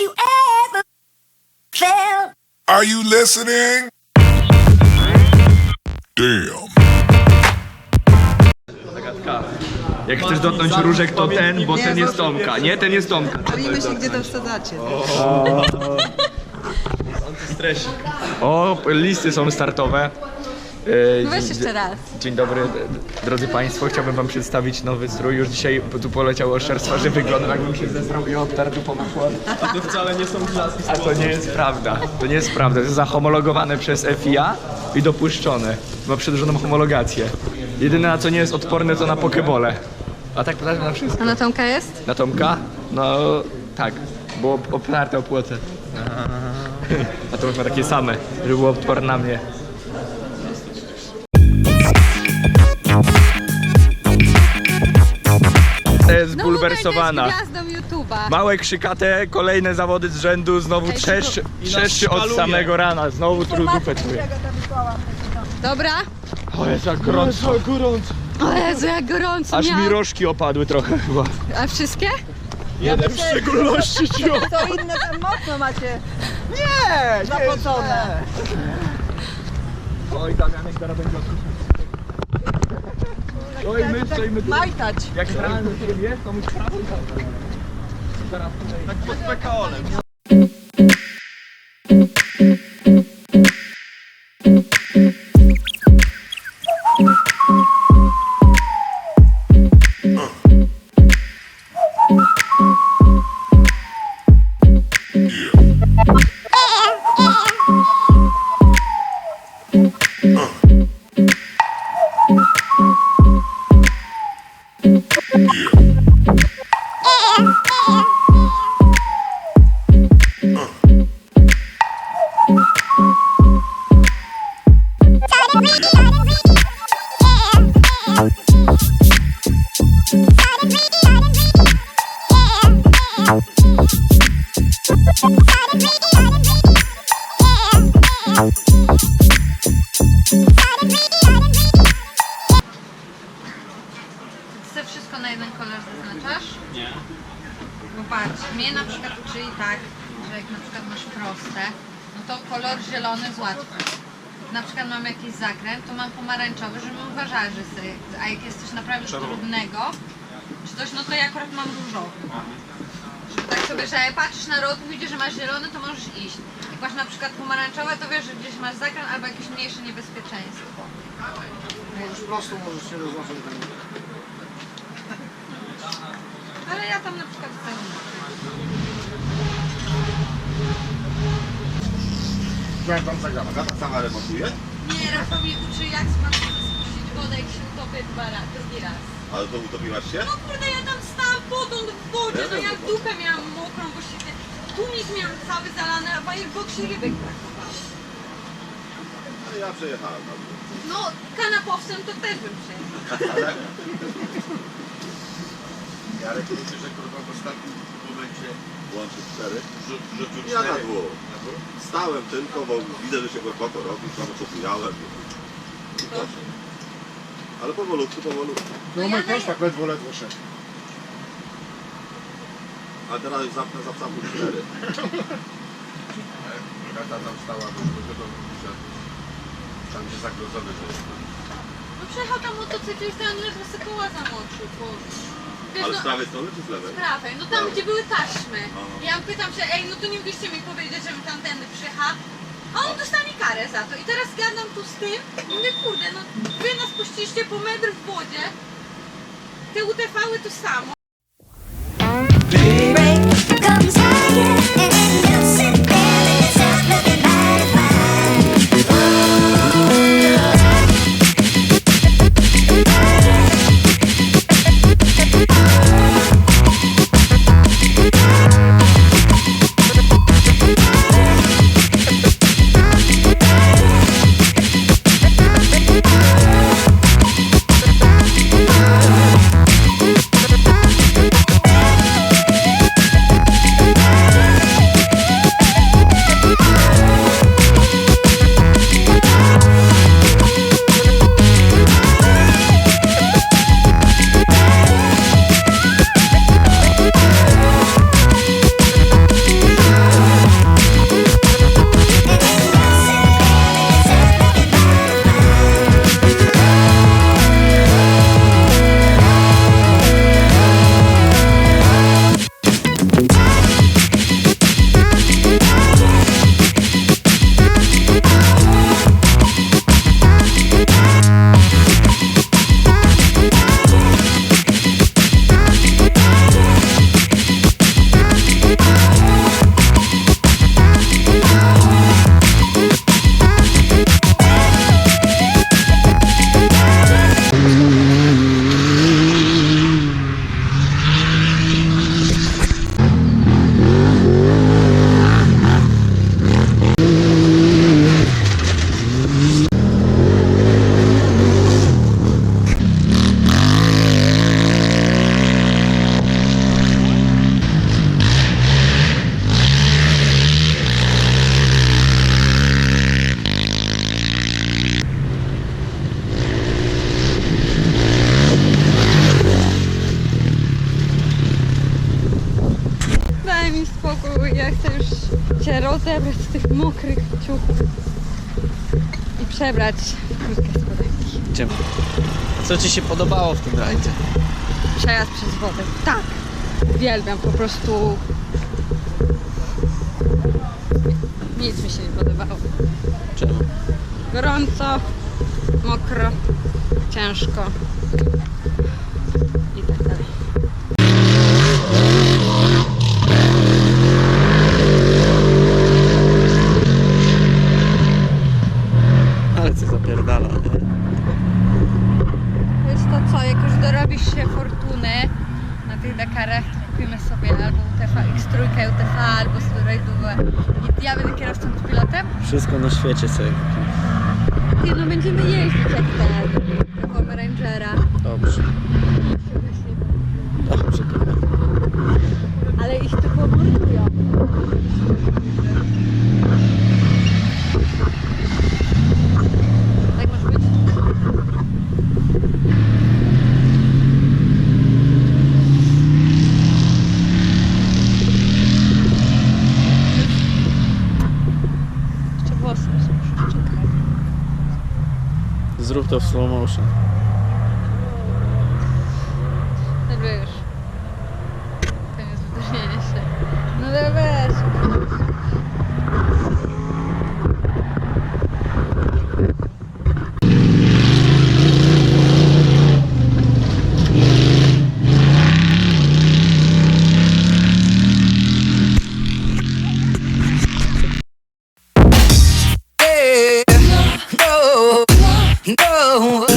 you ever felt. Are you listening? Damn. Zagadka. Jak chcesz dotknąć różek, to ten, bo ten jest Tomka. Nie, ten jest Tomka. Boimy się, gdzie to wsadzacie. O, listy są startowe. E, No weź dzień- jeszcze raz. Dzień dobry, d- drodzy Państwo. Chciałbym Wam przedstawić nowy strój. Już dzisiaj tu poleciało oszczerstwa, że wygląda jakbym się zesrał i obtarł tu pomysłem. A to wcale nie są klaski A to nie jest prawda. To nie jest prawda. To jest zahomologowane przez FIA i dopuszczone. Ma przedłużoną homologację. Jedyne na co nie jest odporne to na pokebole. A tak potrafię na wszystko. A na Tomka jest? Na Tomka? No tak, było oparte o płotę. A to ma takie same, żeby było odporne na mnie. To jest No gwiazdą YouTube'a. Małe krzykate, kolejne zawody z rzędu, znowu trzeszczy, trzeszczy od samego rana, znowu trudupę czuję. Dobra. O jest jak gorąco, O Jezu, jak gorąco aż miałam. mi rożki opadły trochę chyba. A wszystkie? Jeden w szczególności ci To inne tam mocno macie. Nie! Zapocone. Oj Damianek zaraz będzie. Oj my, oj my tu. Majtać. Jak realny film jest, to lewo. Teraz tutaj. Tak pod PKO-em. Ty wszystko na jeden kolor zaznaczasz? Nie. Bo patrz, mnie na przykład uczyli tak, że jak na przykład masz proste, no to kolor zielony jest łatwy. Na przykład mam jakiś zakręt, to mam pomarańczowy, żebym uważała, że sobie, a jak jest coś naprawdę trudnego, czy coś, no to ja akurat mam różowy. Tak sobie, że jak patrzysz na rok, widzisz, że masz zielony, to możesz iść. Jak masz na przykład pomarańczowe, to wiesz, że gdzieś masz zakręt albo jakieś mniejsze niebezpieczeństwo. Możesz prosto, możesz się rozłożyć. Ale ja tam na przykład. Jak wam zagrała? Gata sama remontuje? Nie, Rafał mnie uczy jak smakowo spuścić wodę, jak się utopię dwa razy, drugi raz. Ale to utopiłaś się? No kurde, ja tam stałam potąd w wodzie, Ja no jak dupę miałam mokrą, bo się tłumik miałam cały zalany, a bajek w boksie rybek brakowało. Ale ja przejechałem na dół. No, kanapowcem to też bym przejechał. Jarek liczy, że kurwa w ostatnim momencie łączy cztery. Rzucił Ja na dwóch. Stałem tylko, bo widzę, że się głęboko robi, samo co bujałem. I. Ale powolutku, powolutku. No mój też tak ledwo, ledwo szedł. A teraz już zapnę za psamu cztery. Gata tam stała, bo to do tam się zagrożony, że jest. No przejechał tam motocyklist, tam ledwo sobie koła zamoczył, Boże. Wiesz, Ale z no, prawej strony czy z lewej? z prawej, no tam gdzie były taśmy. Aha. Ja pytam się, ej, no to nie mogliście mi powiedzieć, żebym tamtędy przyjechał. A on dostanie karę za to. I teraz gadam tu z tym mówię, kurde, no wy nas puściliście po metr w wodzie. Te UTV-y to samo. Rozebrać tych mokrych ciuchów i przebrać krótkie spodenki. Czym? Co ci się podobało w tym rajdzie? Przejazd przez wodę. Tak, uwielbiam po prostu. Nic mi się nie podobało. Czemu? Gorąco, mokro, ciężko i tak dalej. Ale co zapierdala, nie? To jest to co, jak już dorobisz się fortuny na tych Dakarach, to kupimy sobie albo UTV X3, UTV, albo steroidówę. I ja będę kierowcą czy pilotem? Wszystko na świecie sobie. Ty, no będziemy jeździć jak ten, Rangera. Dobrze. Dobrze. Zrób to w slow motion. Oh.